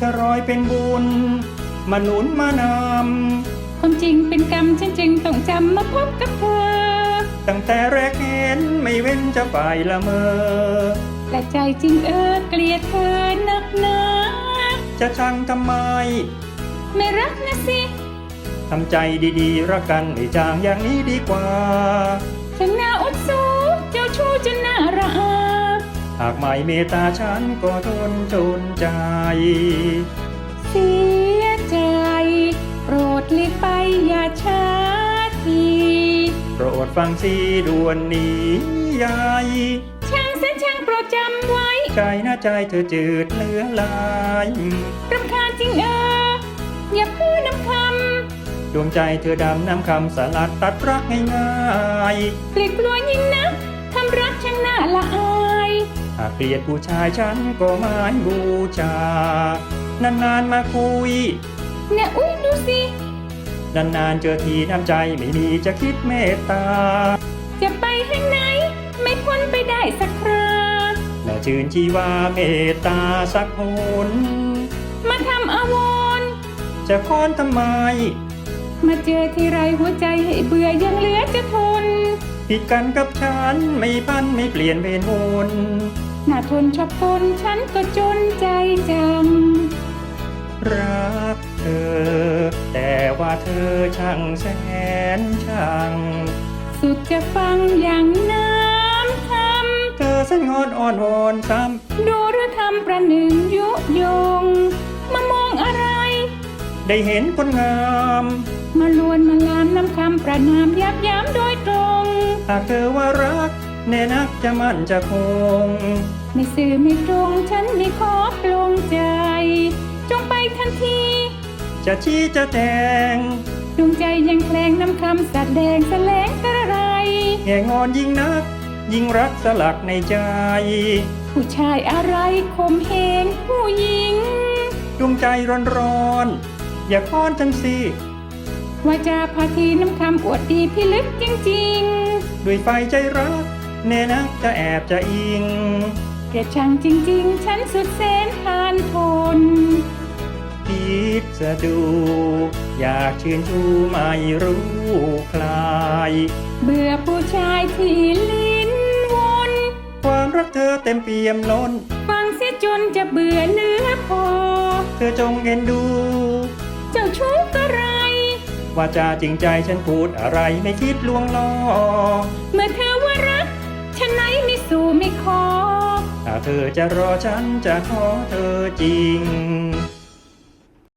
จะรอยเป็นบุญมาหนุนมานความจริงเป็นกรรมฉันจึงต้องจำมาพบกับเธอำตั้งแต่แรกเห็นไม่เว้นจะฝ่ายละเมอแต่ใจจริงเออเกลียดเธอนักหนาจะชังทำไม ไม่รักนะสิทำใจดีๆ รักกันไม่จางอย่างนี้ดีกว่า เมตตาฉันก็ทนจนใจ เสียใจโปรดหลีกไปอย่าช้าทีโปรดฟังสีด่วนนี้ยายช่างเส้นช่างโปรดจำไว้ ใจหน้าใจเธอจืดเหลือหลายรำคาญจริงเออ อย่าพูดน้ำคดวงใจเธอดำน้ำคำสลัดตัดรักง่ายำเกลียดกลัวยิ่งนักทำรักช่างน่าละอายๆ หากเกลียดผู้ชายฉันก็ไม้บูชานานๆมาคุย เนี่ยอุ้ยดูสินานๆเจอทีน้ำใจไม่มีจะคิดเมตตา จะไปทางไหน ไม่พ้นไปได้สักคราแม่ชื่นชีวาเมตตาสักหนมาทำอาวรณ์จะค้อนทำไม มาเจอทีไรหัวใจให้เบื่อยังเหลือจะทน ผิดกันกับฉันไม่พันไม่เปลี่ยนเวรวนน่าทนชอบทนฉันก็จนใจจัง รักเธอ แต่ว่าเธอช่างแสนช่างสุดจะฟังอย่างน้ำคเธอสัญงอนอ่อนวอนซ้ำดูหรือทำประหนึ่งยุยง มามองอะไรำได้เห็นคนงาม มาลวนมาลามน้ำคำประนามยับย้ำโดยตรงหากเธอว่ารัก แน่นักจะมั่นจะคง ไม่สื่อไม่ตรงฉันไม่ขอปลงใจ จงไปทันที จะชี้จะแจงดวงใจยังแคลงน้ำคำสัดแดงแสลงกระไรแง่งอนยิ่งนัก ยิ่งรักสลักในใจ ผู้ชายอะไรคมเหงผู้หญิง ดวงใจร้อนร้อนๆอย่าค้อนฉันสิ ว่าจาพาทีน้ำคำอวดดีพิลึกจริงด้วยไฟใจรักแน่นักจะแอบจะอิงๆเกลียดชังจริงๆ ฉันสุดแสนทานทนคิดจะดู อยากชื่นชูไม่รู้คลาย เบื่อผู้ชายที่ลิ้นวนความรักเธอเต็มเปี่ยมล้น ฟังเสียจนจะเบื่อเนื้อพอ เธอจงเอ็นดู เจ้าชู้ก็ไร ว่าจาจริงใจฉันพูดอะไรไม่คิดลวงล้อเมื่อเธอว่ารัก ฉันไหนไม่สู้ไม่ขอ ถ้าเธอจะรอฉันจะขอเธอจริง